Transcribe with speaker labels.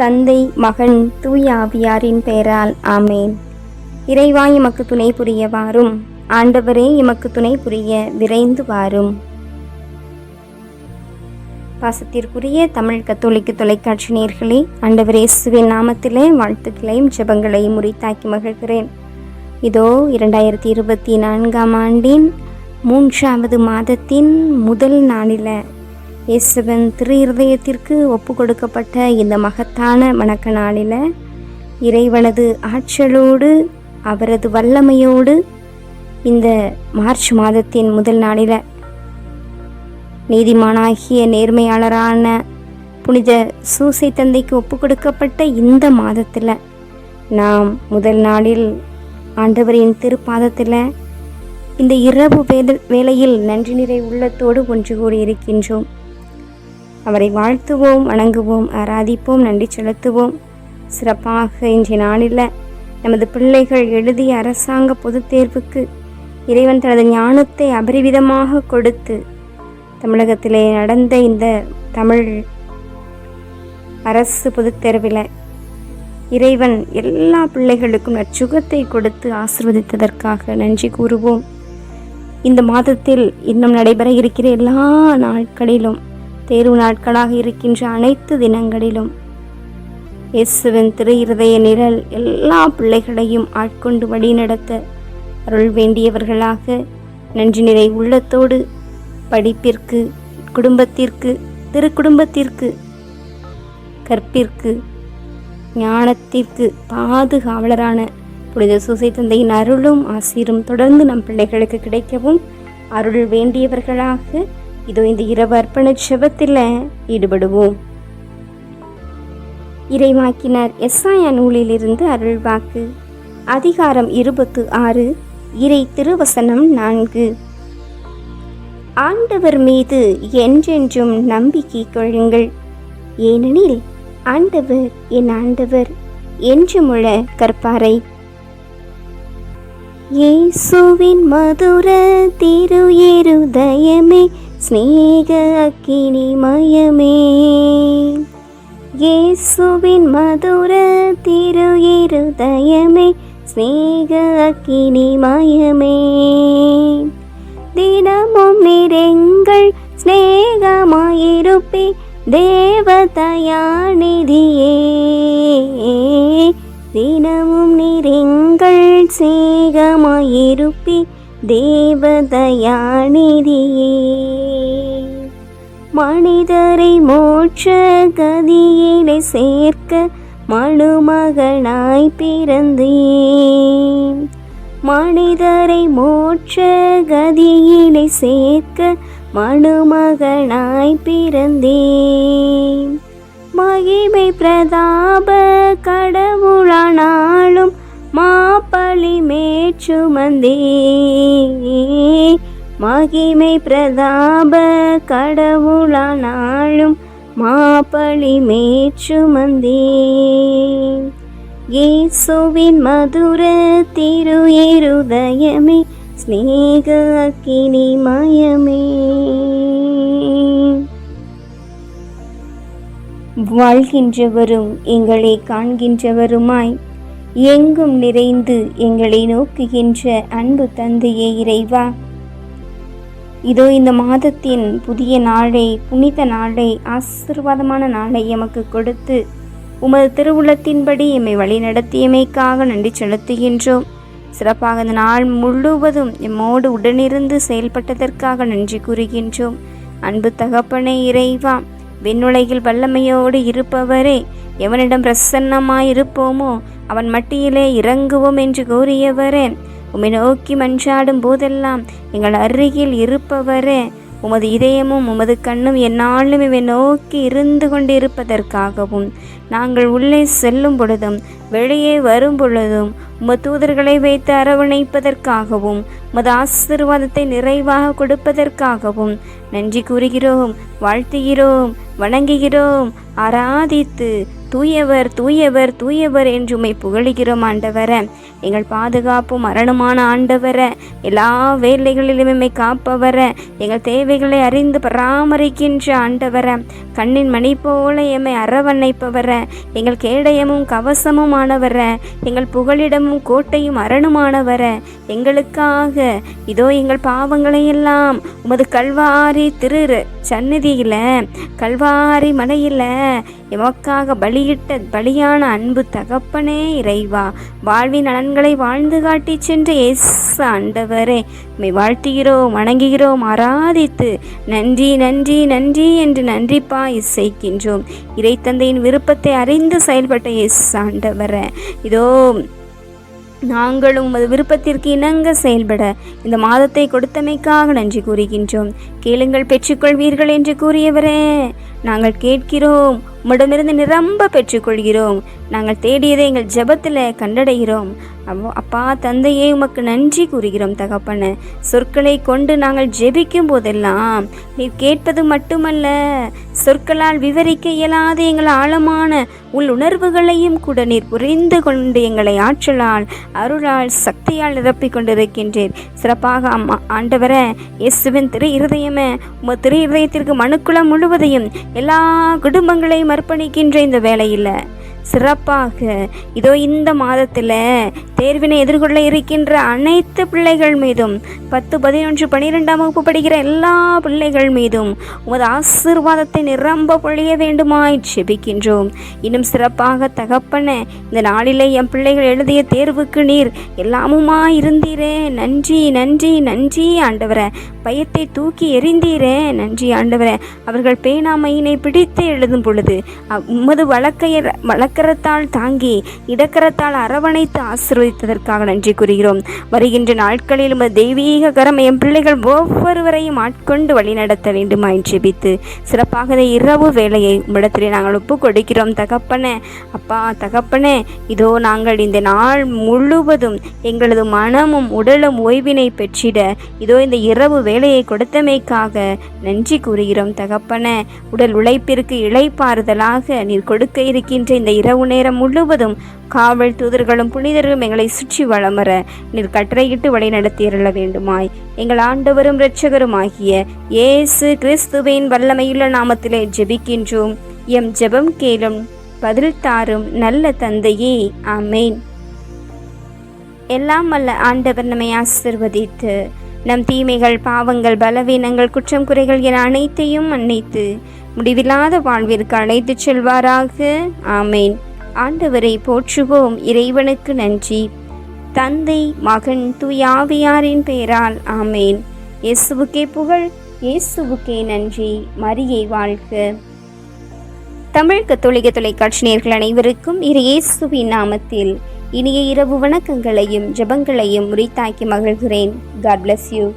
Speaker 1: தந்தை மகன் தூய ஆவியாரின் பெயரால் ஆமேன். இறைவா எமக்கு துணை புரிய வாரும் ஆண்டவரே எமக்கு துணை புரிய விரைந்து வாரும். பாசத்திற்குரிய தமிழ் கத்தோலிக்க தொலைக்காட்சி நேர்களே ஆண்டவர் இயேசுவின் நாமத்திலே வாழ்த்துக்களையும் ஜெபங்களையும் முறித்தாக்கி மகிழ்கிறேன். இதோ இரண்டாயிரத்தி இருபத்தி நான்காம் ஆண்டின் மூன்றாவது மாதத்தின் முதல் நாளில் இயேசுவன் திரு இருதயத்திற்கு ஒப்பு கொடுக்கப்பட்ட இந்த மகத்தான வணக்க நாளில் இறைவனது ஆற்றலோடு அவரது வல்லமையோடு இந்த மார்ச் மாதத்தின் முதல் நாளில் நீதிமானாகிய நேர்மையாளரான புனித சூசை தந்தைக்கு ஒப்பு கொடுக்கப்பட்ட இந்த மாதத்தில் நாம் முதல் நாளில் ஆண்டவரின் திருப்பாதத்தில் இந்த இரவு வேத வேலையில் நன்றி நிறை உள்ளத்தோடு ஒன்று கூடி இருக்கின்றோம் அவரை வாழ்த்துவோம் வணங்குவோம் ஆராதிப்போம் நன்றி செலுத்துவோம். சிறப்பாக இன்றைய நாளில் நமது பிள்ளைகள் எழுதிய அரசாங்க பொதுத் தேர்வுக்கு இறைவன் தனது ஞானத்தை அபரிவிதமாக கொடுத்து தமிழகத்திலே நடந்த இந்த தமிழ் அரசு பொதுத் தேர்வில் இறைவன் எல்லா பிள்ளைகளுக்கும் நற்சுகத்தை கொடுத்து ஆசிர்வதித்ததற்காக நன்றி கூறுவோம். இந்த மாதத்தில் இன்னும் நடைபெற இருக்கிற எல்லா நாட்களிலும் தேர்வு நாட்களாக இருக்கின்ற அனைத்து தினங்களிலும் இயேசுவின் திரு இருதய நிழல் எல்லா பிள்ளைகளையும் ஆட்கொண்டு வழிநடத்த அருள் வேண்டியவர்களாக நன்றி நிறை உள்ளத்தோடு படிப்பிற்கு குடும்பத்திற்கு திரு குடும்பத்திற்கு கற்பிற்கு ஞானத்திற்கு பாதுகாவலரான புனித சூசை தந்தையின் அருளும் ஆசீரும் தொடர்ந்து நம் பிள்ளைகளுக்கு கிடைக்கவும் அருள் வேண்டியவர்களாக இதோ இந்த இரவு அர்ப்பண செபத்தில் ஈடுபடுவோம். இறைவாக்கினார் எஸ்ஆயா நூலிலிருந்து அருள்வாக்கு அதிகாரம் இருபத்து ஆறு இறை திருவசனம் நான்கு. ஆண்டவர் மீது என்றென்றும் நம்பிக்கை கொள்ளுங்கள். ஏனெனில் ஆண்டவர் என் ஆண்டவர் என்று முழ கற்பாரை இயேசுவின் மதுர திரு இருதயமே ஸ்நேக அக்கினி மயமே இயேசுவின் மதுர திரு இருதயமே ஸ்நேக அக்கினி மயமே தினமும் நிறைங்கள் ஸ்நேகமாயிருப்பே தேவதயாநிதியே தினமும் நிறைங்கள் சேகமாயிருப்பி தேவதயாநிதியே மனிதரை மோட்ச கதியிலே சேர்க்க மனுமகனாய் பிறந்தேன். மனிதரை மோட்ச கதியிலே சேர்க்க மனுமகனாய் பிறந்தேன். மகிமை பிரதாப கடவுளானாலும் மா மேச்சுமந்தே மகிமை பிரதாப கடவுளானாலும் மாப்பழி மேச்சுமந்தே இயேசுவின் மதுர திரு இருதயமே ஸ்நேக அக்கினி மயமே. வாழ்கின்றவரும் எங்களை காண்கின்றவருமாய் எங்கும் நிறைந்து எங்களை நோக்குகின்ற அன்பு தந்தையே இறைவா. இதோ இந்த மாதத்தின் புதிய நாளை புனித நாளை ஆசீர்வாதமான நாளை எமக்கு கொடுத்து உமது திருவுளத்தின்படி எம்மை வழிநடத்தியமைக்காக நன்றி செலுத்துகின்றோம். சிறப்பாக இந்த நாள் முழுவதும் எம்மோடு உடனிருந்து செயல்பட்டதற்காக நன்றி கூறுகின்றோம். அன்பு தகப்பனே இறைவா விண்ணுலகில் வல்லமையோடு இருப்பவரே எவனிடம் பிரசன்னமாயிருப்போமோ அவன் மட்டியிலே இறங்குவோம் என்று கூறியவரே. உம்மை நோக்கி மன்றாடும் போதெல்லாம் எங்கள் அருகில் இருப்பவரே. உமது இதயமும் உமது கண்ணும் என்னாலும் இவை நோக்கி இருந்து கொண்டிருப்பதற்காகவும் நாங்கள் உள்ளே செல்லும் பொழுதும் வெளியே வரும் பொழுதும் உமது தூதர்களை வைத்து அரவணைப்பதற்காகவும் உமது ஆசீர்வாதத்தை நிறைவாக கொடுப்பதற்காகவும் நன்றி கூறுகிறோம் வாழ்த்துகிறோம் வணங்குகிறோம். ஆராதித்து தூயவர் தூயவர் தூயவர் என்று உமை புகழுகிறோம் ஆண்டவர. எங்கள் பாதுகாப்பு மரணமான ஆண்டவர. எல்லா வேலைகளிலும் எம்மை காப்பவர. எங்கள் தேவைகளை அறிந்து பராமரிக்கின்ற ஆண்டவர. கண்ணின் மணி போல எம்மை அரவணைப்பவர. எங்கள் கேடயமும் கவசமும் ஆனவர எங்கள் புகலிடமும் கோட்டையும் அரணுமானவர எங்களுக்காக இதோ எங்கள் பாவங்களையெல்லாம் உமது கல்வாரி திரு சந்நிதியில கல்வாரி மலையில எமக்காக பலியிட்ட பலியான அன்பு தகப்பனே இறைவா. வாழ்வின் நலன்களை வாழ்ந்து காட்டி சென்ற எஸ் ஆண்டவரே. உம்மை வாழ்த்துகிறோம் வணங்குகிறோம் ஆராதித்து நன்றி நன்றி நன்றி என்று நன்றிப்பா இசைக்கின்றோம். இறைத்தந்தையின் விருப்பத்தை அறிந்து செயல்பட்ட எஸ் ஆண்டவர். இதோ நாங்களும் உமது விருப்பத்திற்கு இணங்க செயல்பட இந்த மாதத்தை கொடுத்தமைக்காக நன்றி கூறுகின்றோம். கேளுங்கள் பெற்றுக்கொள்வீர்கள் என்று கூறியவரே. நாங்கள் கேட்கிறோம் உம்மிடமிருந்து நிரம்ப பெற்றுக்கொள்கிறோம். நாங்கள் தேடியதை எங்கள் ஜெபத்தில் கண்டடைகிறோம். அவ்வோ அப்பா தந்தையே உமக்கு நன்றி கூறுகிறோம் தகப்பன. சொற்களை கொண்டு நாங்கள் ஜெபிக்கும் போதெல்லாம் நீர் கேட்பது மட்டுமல்ல சொற்களால் விவரிக்க இயலாத எங்கள் ஆழமான உள் உணர்வுகளையும் கூட நீர் புரிந்து கொண்டு எங்களை ஆற்றலால் அருளால் சக்தியால் நிரப்பிக் கொண்டிருக்கின்றீர். சிறப்பாக அம்மா ஆண்டவர இயேசுவின் திரு இருதயமே உம திரு இருதயத்திற்கு மனுக்குளம் முழுவதையும் எல்லா குடும்பங்களையும் மர்ப்பணிக்கின்ற இந்த வேளையில் சிறப்பாக. இதோ இந்த மாதத்தில் தேர்வினை எதிர்கொள்ள இருக்கின்ற அனைத்து பிள்ளைகள் மீதும் பத்து பதினொன்று பனிரெண்டாம் வகுப்பு படிக்கிற எல்லா பிள்ளைகள் மீதும் உமது ஆசீர்வாதத்தை நிரம்ப பொழிய வேண்டுமாய் செபிக்கின்றோம் இன்னும் சிறப்பாக தகப்பன இந்த நாளிலே என் பிள்ளைகள் எழுதிய தேர்வுக்கு நீர் எல்லாமுமா இருந்தீரே. நன்றி நன்றி நன்றி ஆண்டவரே. பயத்தை தூக்கி எறிந்தீரே. நன்றி ஆண்டவரே. அவர்கள் பேனாமையினை பிடித்து எழுதும் பொழுது அ- உமது வழக்க வலக்கரத்தால் தாங்கி இடக்கரத்தால் அரவணைத்து ஆசிர்வதித்ததற்காக நன்றி கூறுகிறோம். வருகின்ற நாட்களில் உமது தெய்வீக கரம் என் பிள்ளைகள் ஒவ்வொருவரையும் ஆட்கொண்டு வழிநடத்த வேண்டுமாய் ஜெபித்து சிறப்பாக இந்த இரவு வேலையை உம்மிடத்தில் நாங்கள் ஒப்பு கொடுக்கிறோம் தகப்பனே அப்பா தகப்பனே இதோ நாங்கள் இந்த நாள் முழுவதும் எங்களது மனமும் உடலும் ஓய்வினை பெற்றிட இதோ இந்த இரவு வேலையை கொடுத்தமைக்காக நன்றி கூறுகிறோம். தகப்பன உடல் உழைப்பிற்கு இழைப்பாறுதலாக நீர் கொடுக்க இருக்கின்ற இந்த இரவு நேரம் முழுவதும் காவல் தூதர்களும் புனிதர்களும் எங்களை சுற்றி வளம் வர நீர் கட்டளையிட்டு வழி நடத்தியருள வேண்டுமாய். எங்கள் ஆண்டவரும் இரட்சகருமாகிய இயேசு கிறிஸ்துவின் வல்லமையுள்ள நாமத்திலே ஜெபிக்கின்றோம். எம் ஜெபம் கேளும் பதில் தாரும் நல்ல தந்தையே ஆமேன். எல்லாம் வல்ல ஆண்டவர் நம்மை ஆசிர்வதித்து நம் தீமைகள் பாவங்கள் பலவீனங்கள் குற்றம் குறைகள் என அனைத்தையும் மன்னித்து முடிவில்லாத வாழ்விற்கு அழைத்து செல்வாராக. ஆமேன். ஆண்டவரை போற்றுவோம். இறைவனுக்கு நன்றி. தந்தை மகன் துயாவியாரின் பெயரால் ஆமேன். இயேசுவுக்கே புகழ் இயேசுவுக்கே நன்றி. மரியை வாழ்க. தமிழ் கத்தோலிக தொலைக்காட்சியர்கள் அனைவருக்கும் இரு இயேசுவின் நாமத்தில் இனிய இரவு வணக்கங்களையும் ஜெபங்களையும் உரித்தாக்கி மகிழ்கிறேன். God bless you